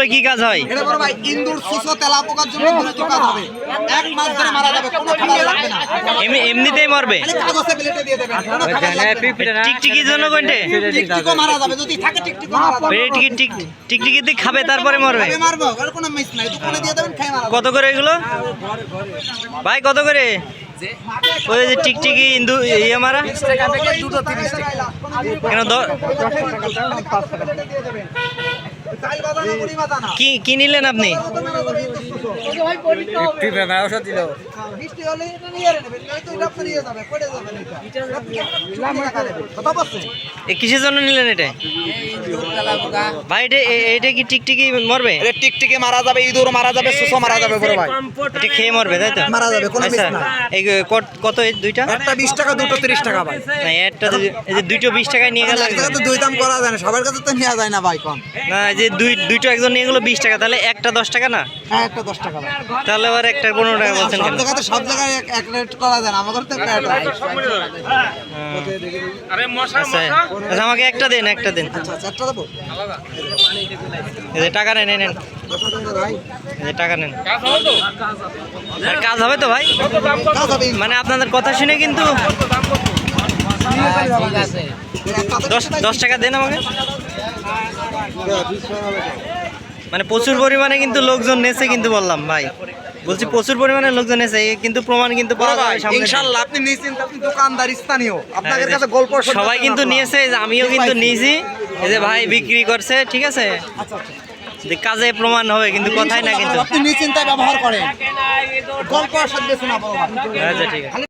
এগুলো কি কাজ হয়? এটা বড় ভাই ইন্দুর সুসো তেলা পোকার জন্য দ্রুত কাজ হবে। এক মাস ধরে মারা যাবে কোনো খাবার লাগবে না। এমনি এমনিতেই মরবে? খালি কাগজে প্লেটে দিয়ে দেবেন কোনো খাবার লাগবে না। টিকটিকির জন্য কোনটে? মারা যাবে যদি থাকে মারা যাবে। টিকি টিক টিকটিকি দিয়ে খাবে তারপরে মরবে? খাবে মারবো আর কোনো মিস নাই। দোকানে দিয়ে দেবেন খাই মারা কত করে এগুলো? ভাই কত করে? ওই যে টিকটিকি ইন্দু ইয়ে মারা? কেন কি কি নিলেন আপনি? বলছেন? এ কিসের জন্য নিলেন এটা? ভাই এটা এটা কি টিকটিকি মরবে? টিকটিকে মারা যাবে ইঁদুর মারা যাবে সুসো মারা যাবে বড় ভাই। এটা খেয়ে মরবে তাই তো? মারা যাবে, কোনো আচ্ছা না। এই কত- কত এই দুইটা? একটা বিশ টাকা দুটো তিরিশ টাকা ভাই। না একটা এই যে দুইটো বিশ টাকায় নিয়ে গেল। তো দুই দাম করা যায় না সবার কাছে তো নেওয়া যায় না ভাই কম। না যে দুই দুইটো একজন নিয়ে গেলো বিশ টাকা তাহলে একটা দশ টাকা না? হ্যাঁ একটা দশ টাকা। তাহলে আবার একটা পনেরো টাকা বলছেন সব জায়গায় তো সব জায়গায় এক- রেট করা যায় আমাদের তো একটা। আচ্ছা আচ্ছা আমাকে একটা দেন একটা দেন। আচ্ছা আচ্ছা দেবো? এই যে টাকা নেন নেন। টাকা নেন। কাজ হবে তো? ভাই? মানে আপনাদের কথা শুনে কিন্তু দশ টাকা দেন আমাকে। মানে প্রচুর পরিমাণে কিন্তু লোকজন নেছে কিন্তু বললাম ভাই। বলছি প্রচুর পরিমাণে লোকজন নেছে এই কিন্তু প্রমাণ কিন্তু পাওয়া যাবে সামনে। আপনি নিয়েছেন আপনি দোকানদার স্থানীয়। আপনাদের হ্যাঁ, কাছে গল্প সবাই কিন্তু নিয়েছে যে আমিও কিন্তু নিয়েছি। এই যে ভাই বিক্রি করছে ঠিক আছে? আচ্ছা আচ্ছা। যে কাজে প্রমাণ হবে কিন্তু কথাই না কিন্তু। আপনি নিশ্চিন্তায় ব্যবহার করেন। গল্প। আচ্ছা ঠিক আছে।